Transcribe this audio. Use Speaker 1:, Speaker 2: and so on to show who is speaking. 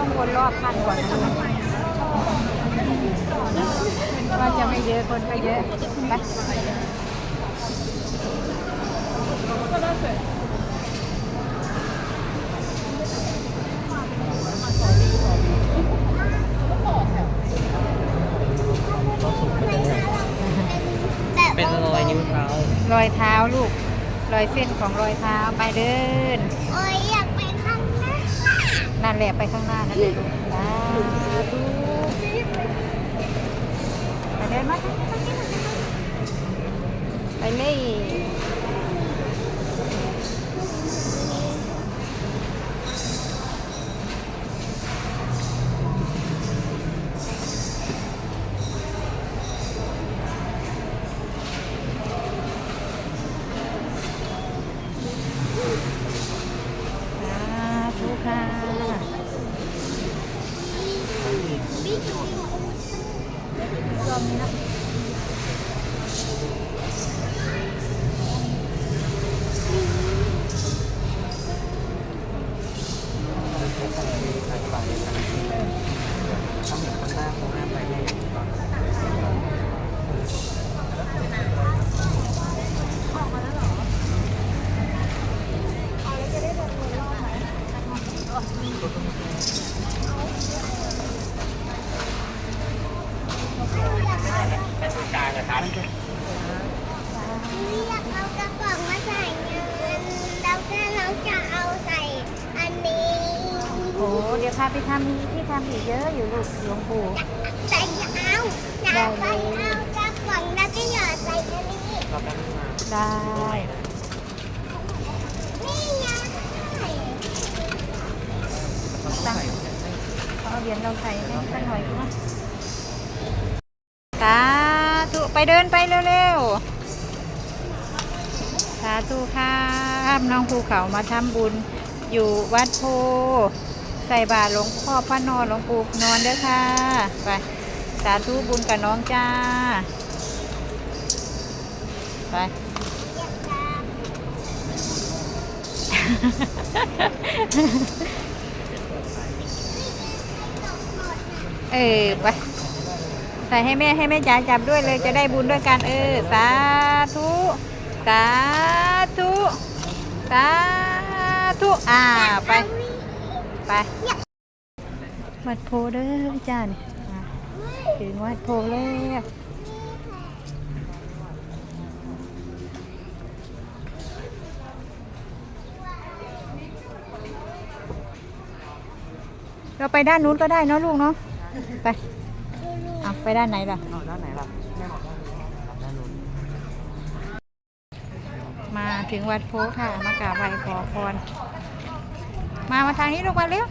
Speaker 1: ต้องวนรอบคันก่อนว่าจะไม่เยอะคนก็เยอะไป
Speaker 2: เป็นรอยนิ้วเท้าร
Speaker 1: อยเท้าลูก รอยเส้นของรอยเท้าไปเดิน
Speaker 3: โอ้ยอยากไป นั่
Speaker 1: นแหละไปข้างหน้านั่นแหละลูกไปเดินมาไปเต้
Speaker 2: องเห็นคนหน้าคนหน้าไปไม่เห็นก่อน เป็น กายนะครับ
Speaker 3: อยกเอากระป๋องมาใส่เงินแล้วก็น้องจะเอาใส่อันนี้
Speaker 1: โอ้เดี๋ยวพาไปทำมีที่ทำอีกเยอะอยู่ลูกหลวงปู่
Speaker 3: ใส่เอาอยาไปเอากระป๋องแล้วก็หยอดใส่อันนี้
Speaker 2: เราแป๊บนึงมา
Speaker 1: ได้
Speaker 3: นี่ไง
Speaker 2: ต้งใส่
Speaker 1: เอาเหรียญเราใส่ให้สักหน่อยนะ เดินไปเร็วๆ สาธุครับน้องภูเขามาทำบุญ อยู่วัดโพใส่บาตรหลวงพ่อพระนอนหลวงปู่นอนเด้อค่ะ ไป สาธุบุญกับน้องจ้า ไป เออไป ใส่ให้แม่ให้แม่จ๋าจับด้วยเลยจะได้บุญด้วยกันเออสาธุสาธุสาธุอ่าไปไปวัดโพเด้อจ้านี่อะถึงวัดโพแล้วเราไปด้านนู้นก็ได้เนาะลูกเนาะไป ไปด้านไหนล่ะ
Speaker 2: เอาด้านไหนล่ะแม่บอกด้านนู้นด้านนู้น
Speaker 1: มาถึงวัดโพค่ะ มากราบไหว้ขอพร มามาทางนี้ลูกมาเร็ว